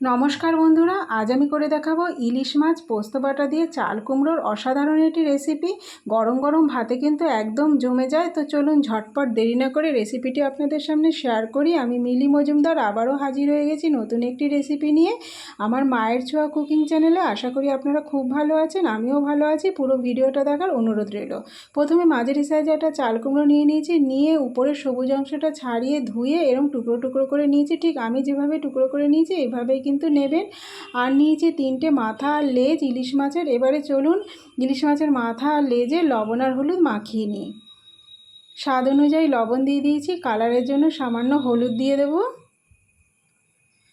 নমস্কার বন্ধুরা, আজ আমি করে দেখাবো ইলিশ মাছ, পোস্ত বাটা দিয়ে চাল কুমড়োর অসাধারণ একটি রেসিপি গরম গরম ভাতে কিন্তু একদম জমে যায়, তো চলুন ঝটপট দেরি না করে রেসিপিটি আপনাদের সামনে শেয়ার করি। আমি মিলি মজুমদার আবারও হাজির হয়ে গেছি নতুন একটি রেসিপি নিয়ে। আমার মায়ের ছোঁয়া কুকিং চ্যানেলে আশা করি আপনারা খুব ভালো আছেন, আমিও ভালো আছি, পুরো ভিডিওটা দেখার অনুরোধ রইল। প্রথমে মাঝারি সাইজে একটা চাল কুমড়ো নিয়ে নিয়েছি, নিয়ে উপরের সবুজ অংশটা ছাড়িয়ে ধুয়ে এরম টুকরো টুকরো করে নিয়েছি, ঠিক আমি যেভাবে টুকরো করে নিয়েছি এইভাবেই কিন্তু নেবেন। আর নিয়েছি তিনটে মাথা আর লেজ, ইলিশ মাছের। এবারে চলুন ইলিশ মাছের মাথা আর লেজে লবণ আর হলুদ মাখিয়ে নিই। স্বাদ অনুযায়ী লবণ দিয়ে দিয়েছি। কালারের জন্য সামান্য হলুদ দিয়ে দেব।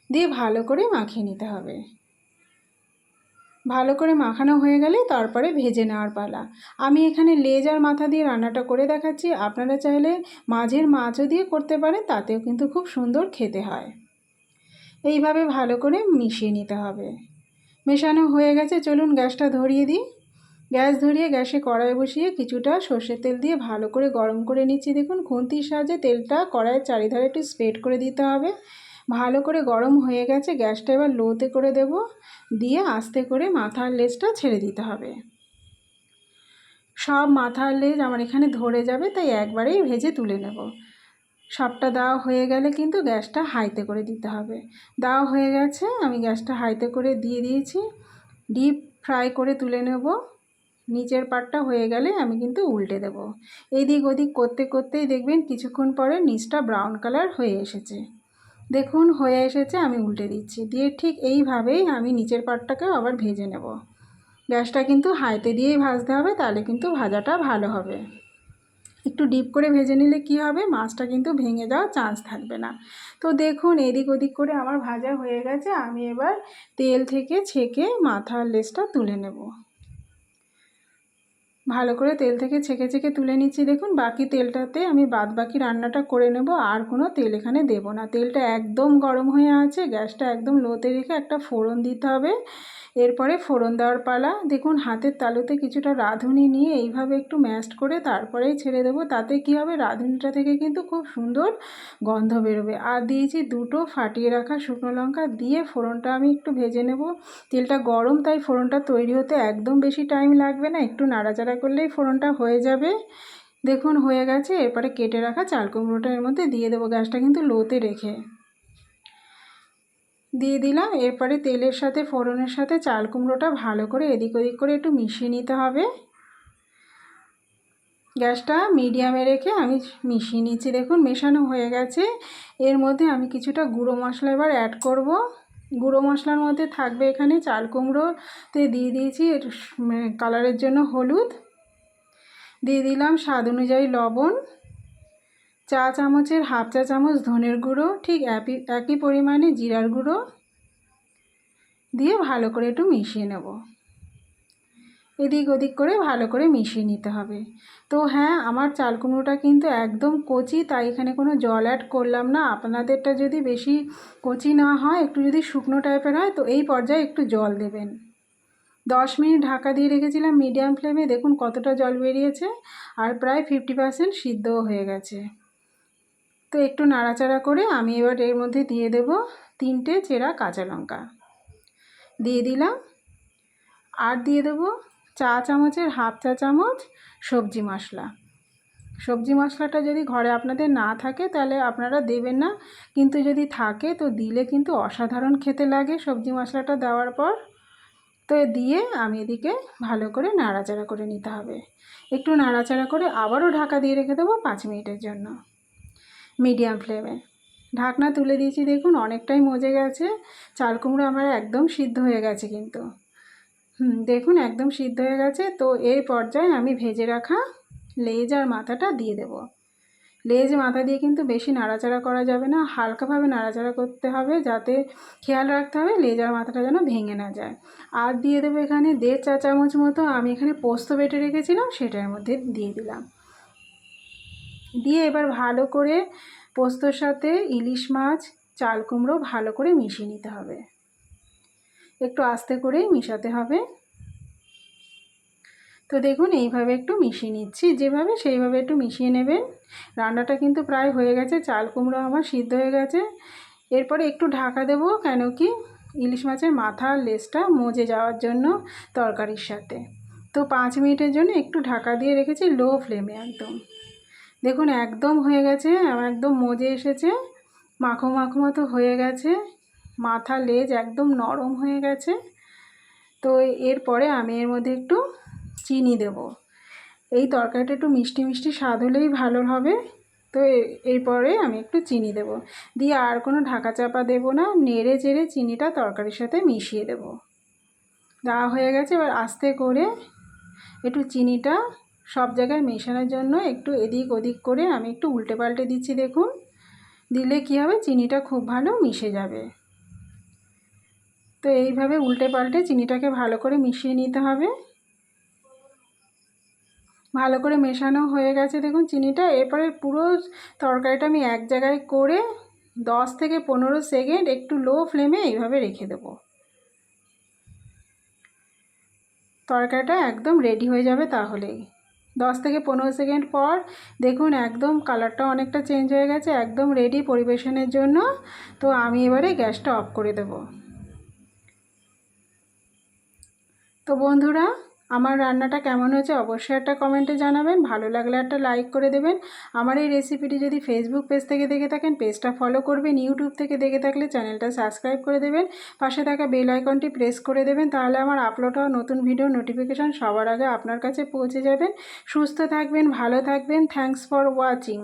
দিয়ে ভালো করে মাখিয়ে নিতে হবে। ভালো করে মাখানো হয়ে গেলে তারপরে ভেজে নেওয়ার পালা। আমি এখানে লেজ আর মাথা দিয়ে রান্নাটা করে দেখাচ্ছি। আপনারা চাইলে মাঝের মাছও দিয়ে করতে পারেন, তাতেও কিন্তু খুব সুন্দর খেতে হয়। এইভাবে ভালো করে মিশিয়ে নিতে হবে। মেশানো হয়ে গেছে। চলুন গ্যাসটা ধরিয়ে দিই। গ্যাস ধরিয়ে গ্যাসে কড়াই বসিয়ে কিছুটা সর্ষের তেল দিয়ে ভালো করে গরম করে নিচ্ছি। দেখুন, খুন্তির সাহায্যে তেলটা কড়াইয়ের চারিধারে একটু স্প্রেড করে দিতে হবে। ভালো করে গরম হয়ে গেছে। গ্যাসটা এবার লোতে করে দেব। দিয়ে আস্তে করে মাথার লেজটা ছেড়ে দিতে হবে। সব মাথার লেজ আমার এখানে ধরে যাবে, তাই একবারেই ভেজে তুলে নেব। সবটা দেওয়া হয়ে গেলে কিন্তু গ্যাসটা হাইতে করে দিতে হবে। দেওয়া হয়ে গেছে, আমি গ্যাসটা হাইতে করে দিয়ে দিয়েছি। ডিপ ফ্রাই করে তুলে নেব। নিচের পাটটা হয়ে গেলে আমি কিন্তু উল্টে দেব। এদিক ওদিক করতে করতেই দেখবেন কিছুক্ষণ পরে নিচটা ব্রাউন কালার হয়ে এসেছে। দেখুন, হয়ে এসেছে, আমি উল্টে দিচ্ছি। দিয়ে ঠিক এইভাবেই আমি নিচের পাটটাকেও আবার ভেজে নেব। গ্যাসটা কিন্তু হাইতে দিয়েই ভাজতে হবে, তাহলে কিন্তু ভাজাটা ভালো হবে। একটু ডিপ করে ভেজে নিলে কি হবে? মাছটা কিন্তু ভেঙে যাওয়ার চান্স থাকবে না। তো দেখুন, এদিক ওদিক করে আমার ভাজা হয়ে গেছে। আমি এবার তেল থেকে ছেঁকে মাথার লেসটা তুলে নেব। ভালো করে তেল থেকে ছেঁকে ছেঁকে তুলে নিচ্ছি। দেখুন, বাকি তেলটাতে আমি বাদ বাকি রান্নাটা করে নেব, আর কোনো তেল এখানে দেব না। তেলটা একদম গরম হয়ে আছে, গ্যাসটা একদম লোতে রেখে একটা ফোড়ন দিতে হবে। এরপরে ফোড়ন দেওয়ার পালা। দেখুন, হাতের তালুতে কিছুটা রাঁধুনি নিয়ে এইভাবে একটু ম্যাশড করে তারপরেই ছেড়ে দেবো। তাতে কি হবে? রাঁধুনিটা থেকে কিন্তু খুব সুন্দর গন্ধ বেরোবে। আর দিয়েছি দুটো ফাটিয়ে রাখা শুকনো লঙ্কা দিয়ে ফোড়নটা আমি একটু ভেজে নেব। তেলটা গরম, তাই ফোড়নটা তৈরি হতে একদম বেশি টাইম লাগবে না। একটু নাড়াচাড়া করলেই ফোড়নটা হয়ে যাবে। দেখুন, হয়ে গেছে। এরপরে কেটে রাখা চাল কুমড়োটা এর মধ্যে দিয়ে দেবো। গ্যাসটা কিন্তু লোতে রেখে। দিয়ে দিলাম। এরপরে তেলের সাথে, ফোড়নের সাথে চাল কুমড়োটা ভালো করে এদিক ওদিক করে একটু মিশিয়ে নিতে হবে। গ্যাসটা মিডিয়ামে রেখে আমি মিশিয়ে নিচ্ছি। দেখুন, মেশানো হয়ে গেছে। এর মধ্যে আমি কিছুটা গুঁড়ো মশলা এবার অ্যাড করব। গুঁড়ো মশলার মধ্যে থাকবে এখানে চাল কুমড়োতে দিয়ে দিয়েছি। কালারের জন্য হলুদ। দিয়ে দিলাম স্বাদ অনুযায়ী লবণ, চা চামচের হাফ চা চামচ ধনের গুঁড়ো, ঠিক একই একই পরিমাণে জিরার গুঁড়ো দিয়ে ভালো করে একটু মিশিয়ে নেব। এদিক ওদিক করে ভালো করে মিশিয়ে নিতে হবে। তো হ্যাঁ আমার চাল কুমড়োটা কিন্তু একদম কচি, তাই এখানে কোনো জল অ্যাড করলাম না। আপনাদেরটা যদি বেশি কচি না হয়, একটু যদি শুকনো টাইপের হয়, তো এই পর্যায়ে একটু জল দেবেন। দশ মিনিট ঢাকা দিয়ে রেখেছিলাম মিডিয়াম ফ্লেমে। দেখুন কতটা জল বেরিয়েছে আর প্রায় ফিফটি পার্সেন্ট সিদ্ধও হয়ে গেছে। তো একটু নাড়াচাড়া করে আমি এবার এর মধ্যে দিয়ে দেব তিনটে চেরা কাঁচা লঙ্কা। দিয়ে দিলাম। আর দিয়ে দেব চা চামচের হাফ চা চামচ সবজি মশলা। সবজি মশলাটা যদি ঘরে আপনাদের না থাকে তাহলে আপনারা দেবেন না। কিন্তু যদি থাকে তো দিলে কিন্তু অসাধারণ খেতে লাগে সবজি মশলাটা দেওয়ার পর। তো দিয়ে আমি এদিকে ভালো করে নাড়াচাড়া করে নিতে হবে। একটু নাড়াচাড়া করে আবারও ঢাকা দিয়ে রেখে দেবো পাঁচ মিনিটের জন্য। মিডিয়াম ফ্লেমে। ঢাকনা তুলে দিয়েছি, দেখুন অনেকটাই মজে গেছে। চাল কুমড়ো আমার একদম সিদ্ধ হয়ে গেছে কিন্তু। দেখুন একদম সিদ্ধ হয়ে গেছে। তো এই পর্যায়ে আমি ভেজে রাখা লেজ আর মাথাটা দিয়ে দেব। লেজ মাথা দিয়ে কিন্তু বেশি নাড়াচাড়া করা যাবে না, হালকাভাবে নাড়াচাড়া করতে হবে যাতে খেয়াল রাখতে হবে লেজ আর মাথাটা যেন ভেঙে না যায়। আর দিয়ে দেবো এখানে দেড় চা চামচ মতো আমি এখানে পোস্ত বেটে রেখেছিলাম, সেটার মধ্যে দিয়ে দিলাম। দিয়ে এবার ভালো করে পোস্তর সাথে ইলিশ মাছ, চাল কুমড়ো ভালো করে মিশিয়ে নিতে হবে। একটু আস্তে করেই মিশাতে হবে। তো দেখুন, এইভাবে একটু মিশিয়ে নিচ্ছি। যেভাবে সেইভাবে একটু মিশিয়ে নেবেন। রান্নাটা কিন্তু প্রায় হয়ে গেছে, চাল কুমড়ো আমার সিদ্ধ হয়ে গেছে। এরপরে একটু ঢাকা দেব, কেন কি ইলিশ মাছের মাথা লেজটা মজে যাওয়ার জন্য তরকারির সাথে। তো পাঁচ মিনিটের জন্য একটু ঢাকা দিয়ে রেখেছি, লো ফ্লেমে একদম। দেখুন, একদম হয়ে গেছে একদম মজে এসেছে। মাখো মাখো মতো হয়ে গেছে। মাথা, লেজ একদম নরম হয়ে গেছে। তো এরপরে আমি এর মধ্যে একটু চিনি দেব। এই তরকারিটা একটু মিষ্টি মিষ্টি স্বাদ হলেই ভালো হবে। তো এরপরে আমি একটু চিনি দেব। দিয়ে আর কোনো ঢাকা চাপা দেবো না, নেড়ে চেড়ে চিনিটা তরকারির সাথে মিশিয়ে দেব। দেওয়া হয়ে গেছে, এবার আস্তে করে একটু চিনিটা সব জায়গায় মেশানোর জন্য একটু এদিক ওদিক করে আমি একটু উল্টে পাল্টে দিচ্ছি, দেখুন। দিলে কী হবে, চিনিটা খুব ভালো মিশে যাবে। তো এইভাবে উল্টে পাল্টে চিনিটাকে ভালো করে মিশিয়ে নিতে হবে। ভালো করে মেশানো হয়ে গেছে দেখুন চিনিটা। এরপরে পুরো তরকারিটা আমি এক জায়গায় করে দশ থেকে পনেরো সেকেন্ড একটু লো ফ্লেমে এইভাবে রেখে দেবো। তরকারিটা একদম রেডি হয়ে যাবে তাহলেই। দশ থেকে পনেরো সেকেন্ড পর দেখুন একদম কালারটা অনেকটা চেঞ্জ হয়ে গেছে, একদম রেডি পরিবেশনের জন্য। তো আমি এবারে গ্যাসটা অফ করে দেব। তো বন্ধুরা আমার রান্নাটা কেমন হয়েছে অবশ্যই একটা কমেন্টে জানাবেন। ভালো লাগলে একটা লাইক করে দেবেন। আমার এই রেসিপিটি যদি ফেসবুক পেজ থেকে দেখে থাকেন পেজটা ফলো করবেন। ইউটিউব থেকে দেখে থাকলে চ্যানেলটা সাবস্ক্রাইব করে দেবেন। পাশে থাকা বেল আইকনটি প্রেস করে দেবেন। তাহলে আমার আপলোড হওয়া নতুন ভিডিও নোটিফিকেশান সবার আগে আপনার কাছে পৌঁছে যাবেন সুস্থ থাকবেন, ভালো থাকবেন। Thanks for watching